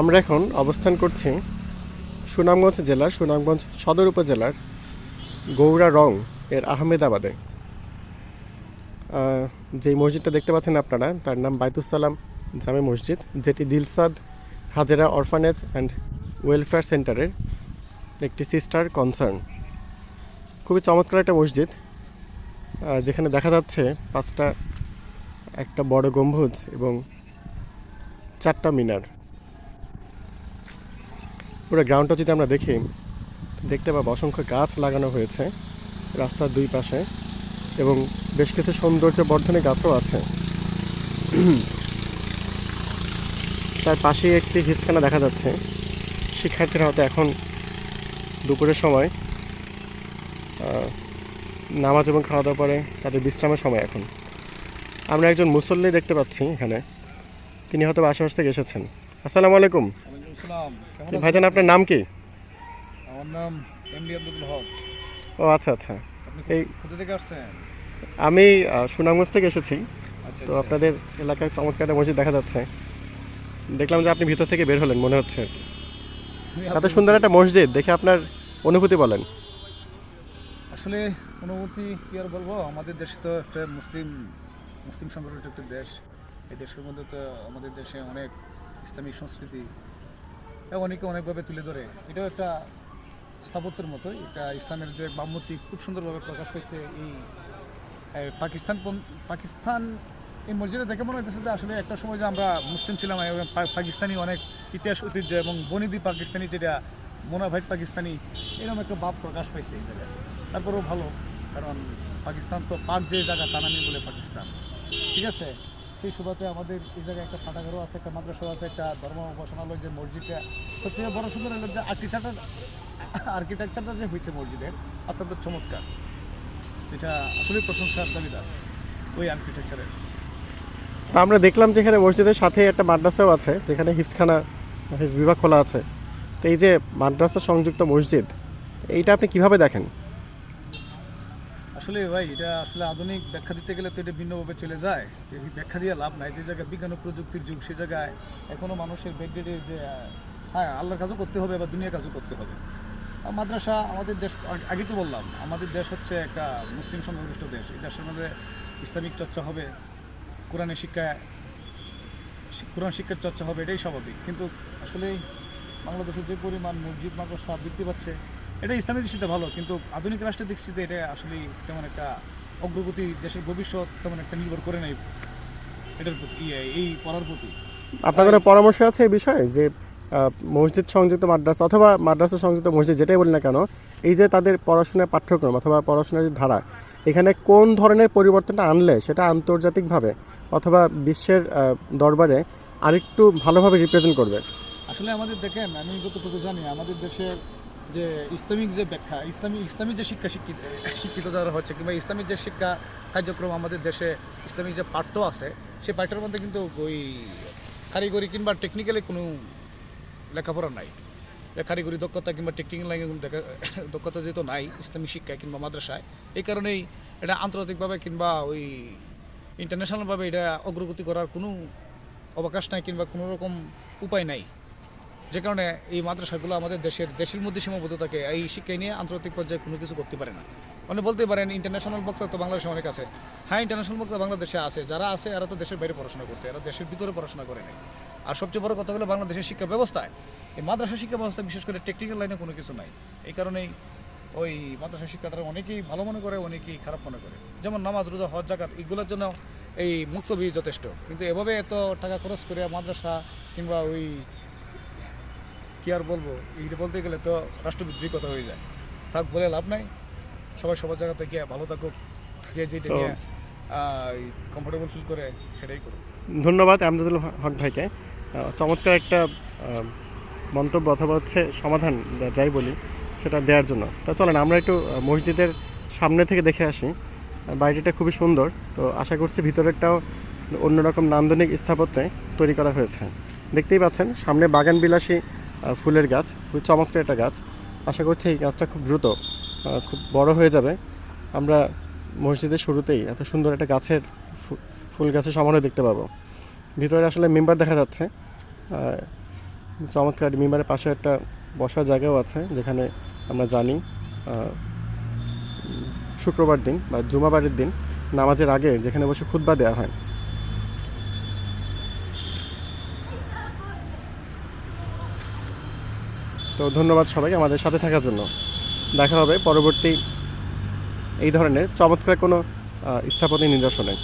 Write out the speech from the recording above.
আমরা এখন অবস্থান করছি সুনামগঞ্জ জেলার সুনামগঞ্জ সদর উপজেলার গৌরা রং এর আহমেদাবাদে। আহ, যেই মসজিদটা দেখতে পাচ্ছেন আপনারা তার নাম বাইতুসালাম জামে মসজিদ যেটি Dilshad Hajera orphanage and welfare সেন্টারের একটি সিস্টার কনসার্ন। খুবই চমৎকার একটা মসজিদ যেখানে দেখা যাচ্ছে পাঁচটা একটা বড় গম্বুজ এবং চারটা মিনার। পুরো গ্রাউন্ডটা যদি আমরা দেখি, দেখতে পাবো অসংখ্য গাছ লাগানো হয়েছে রাস্তার দুই পাশে এবং বেশ কিছু সৌন্দর্য বর্ধনে গাছও আছে। তার পাশেই একটি হিসখানা দেখা যাচ্ছে। শিক্ষার্থীরা হয়তো এখন দুপুরের সময় নামাজ এবং খাওয়া দাওয়া পরে তাদের বিশ্রামের সময় এখন। আমরা একজন মুসল্লি দেখতে পাচ্ছি এখানে। তিনি হয়তো আশেপাশ থেকে এসেছেন। আসসালামু আলাইকুম। ভাইজান আপনার নাম কি? আমার নাম এম ডি আব্দুল হক। ও আচ্ছা আচ্ছা। এই- কোথা থেকে আসছেন? আমি সুনামগঞ্জ থেকে এসেছি। আচ্ছা তো আপনাদের এলাকায় চমৎকার একটা মসজিদ দেখা যাচ্ছে। দেখলাম যে আপনি ভিতর থেকে বের হলেন মনে হচ্ছে। এত সুন্দর একটা মসজিদ দেখে আপনার অনুভূতি বলেন। আসলে অনুভূতি কি আর বলব? আমাদের দেশে তো একটা মুসলিম মুসলিম সংগঠিত একটা দেশ। এই দেশের মধ্যে তো আমাদের দেশে অনেক ইসলামিক সংস্কৃতি অনেকে অনেকভাবে তুলে ধরে। এটাও একটা স্থাপত্যের মতো এটা ইসলামের যে বামমূর্তি খুব সুন্দরভাবে প্রকাশ পেয়েছে এই পাকিস্তান পাকিস্তান এই মসজিদে দেখে মনে হচ্ছে যে আসলে একটা সময় যে আমরা মুসলিম ছিলাম এবং পাকিস্তানি অনেক ইতিহাস, ঐতিহ্য এবং বনিদি পাকিস্তানি যেটা মোনাভাইট পাকিস্তানি, এরকম একটা ভাব প্রকাশ পাইছে এই জায়গায়। তারপরেও ভালো, কারণ পাকিস্তান তো পাক যে জায়গা, তা নামই বলে পাকিস্তান। ঠিক আছে? সেই সুবাদে আমাদের এই জায়গায় একটা পাঠাগারও আছে, একটা মাদ্রাসাও আছে, একটা ধর্ম উপাসনালয় যে মসজিদটা। সবথেকে বড় সুন্দর হলো যে আর্কিটেকচার আর্কিটেকচারটা যে হয়েছে মসজিদের, অত্যন্ত চমৎকার। এটা আসলে প্রশংসার দাবিদার ওই আর্কিটেকচারের তা আমরা দেখলাম যে এখানে মসজিদের সাথে একটা মাদ্রাসাও আছে, যেখানে হিফসখানা বিভাগ খোলা আছে। তো এই যে মাদ্রাসা সংযুক্ত মসজিদ, এইটা আপনি কীভাবে দেখেন? আসলে ভাই, এটা আসলে আধুনিক ব্যাখ্যা দিতে গেলে তো এটা ভিন্নভাবে চলে যায়। ব্যাখ্যা দিয়ে লাভ নাই, যে জায়গায় বিজ্ঞান ও প্রযুক্তির যুগ, সে জায়গায় এখনও মানুষের ব্যাকডেটে যে হ্যাঁ আল্লাহর কাজও করতে হবে বা দুনিয়ার কাজও করতে হবে। মাদ্রাসা আমাদের দেশ, আগ- তো বললাম, আমাদের দেশ হচ্ছে একটা মুসলিম সংখ্যাগরিষ্ঠ দেশ। এই দেশের মধ্যে ইসলামিক চর্চা হবে, কোরআনের শিক্ষায় শি- কোরআন শিক্ষার চর্চা হবে, এটাই স্বাভাবিক। কিন্তু আসলে বাংলাদেশের যে পরিমাণ মসজিদ, মাদ্রাসা বৃদ্ধি পাচ্ছে এটা ইসলামী দৃষ্টিতে ভালো কিন্তু আধুনিক রাষ্ট্রের দৃষ্টিতে এটা আসলে তেমন একটা অগ্রগতি দেশের ভবিষ্যৎ তেমন একটা নির্ভর করে নাই এটার প্রতি ইয়ে- এই পড়ার প্রতি। আপনার কোনো পরামর্শ আছে এই বিষয়ে? যে মসজিদ সংযুক্ত মাদ্রাসা অথবা মাদ্রাসা সংযুক্ত মসজিদ যেটাই বলি না কেন এই যে তাদের পড়াশোনার পাঠ্যক্রম অথবা পড়াশোনার যে ধারা এখানে কোন ধরনের পরিবর্তনটা আনলে সেটা আন্তর্জাতিকভাবে অথবা বিশ্বের দরবারে আরেকটু ভালোভাবে রিপ্রেজেন্ট করবে? আসলে আমাদের দেখেন আমি যতটুকু জানি আমাদের দেশের যে ইসলামিক যে ব্যাখ্যা, ইসলামী, ইসলামিক যে শিক্ষা শিক্ষিত শিক্ষিত যারা হচ্ছে কিংবা ইসলামিক যে শিক্ষা কার্যক্রম আমাদের দেশে ইসলামিক যে পাঠ্য আছে, সেই পাঠ্যের মধ্যে কিন্তু ওই কারিগরি কিংবা টেকনিক্যালি কোনো লেখাপড়া নাই। কারিগরি দক্ষতা কিংবা টেকনিক্যাল লাইনে কোনো দক্ষতা যেহেতু নাই, ইসলামিক শিক্ষায় কিংবা মাদ্রাসায়, এই কারণেই এটা আন্তর্জাতিকভাবে কিংবা ওই ইন্টারন্যাশনালভাবে এটা অগ্রগতি করার কোনো অবকাশ নাই কিংবা কোনো রকম উপায় নাই। যে কারণে এই মাদ্রাসাগুলো আমাদের দেশের দেশের মধ্যে সীমাবদ্ধ থাকে এই শিক্ষা নিয়ে আন্তর্জাতিক পর্যায়ে কোনো কিছু করতে পারে না। মানে বলতে পারেন ইন্টারন্যাশনাল বক্তা তো বাংলাদেশে অনেক আছে। হ্যাঁ ইন্টারন্যাশনাল বক্তা বাংলাদেশে আছে। যারা আছে, এরা তো দেশের বাইরে পড়াশোনা করছে, এরা দেশের ভিতরে পড়াশোনা করে নাই। আর সবচেয়ে বড় কথা হলো বাংলাদেশের শিক্ষা ব্যবস্থায়। এই মাদ্রাসা শিক্ষা ব্যবস্থা, বিশেষ করে টেকনিক্যাল লাইনে কোনো কিছু নাই। এই কারণেই ওই মাদ্রাসা শিক্ষা তারা অনেকেই ভালো মনে করে, অনেকেই খারাপ মনে করে। যেমন নামাজ, রোজা, হজ জাকাত এগুলোর জন্য এই মুক্তবি যথেষ্ট। কিন্তু এভাবে এত টাকা খরচ করে মাদ্রাসা কিংবা ওই কি আর বলব? এইটা বলতে গেলে তো রাষ্ট্রবিদ্রোহী কথা হয়ে যায়। থাক বলে লাভ নাই। সবাই সবার জায়গা থেকে ভালো থাকুক যে যেটা নিয়ে কমফোর্টেবল ফিল করে সেটাই করুক। ধন্যবাদ আমদাদুল হক ভাইকে। চমৎকার একটা মন্তব্য অথবা হচ্ছে সমাধান যাই বলি সেটা দেওয়ার জন্য। তা চলেন আমরা একটু মসজিদের সামনে থেকে দেখে আসি। বাড়িটা খুবই সুন্দর। তো আশা করছি ভিতরেরটাও অন্যরকম নান্দনিক স্থাপত্যে তৈরি করা হয়েছে। দেখতেই পাচ্ছেন সামনে বাগান বিলাসী ফুলের গাছ খুব চমৎকার একটা গাছ। আশা করছি এই গাছটা খুব দ্রুত খুব বড় হয়ে যাবে। আমরা মসজিদের শুরুতেই এত সুন্দর একটা গাছের ফুল গাছের সমারোহ দেখতে পাবো। ভিতরে আসলে মেম্বার দেখা যাচ্ছে চমৎকার মেম্বারের পাশে একটা বসার জায়গাও আছে, যেখানে আমরা জানি শুক্রবার দিন বা জুমাবারের দিন নামাজের আগে যেখানে বসে খুতবা দেওয়া হয়। তো ধন্যবাদ সবাই আমাদের সাথে থাকার জন্য। দেখা হবে পরবর্তী এই ধরনের চমৎকার কোনো স্থাপত্য নিদর্শনে।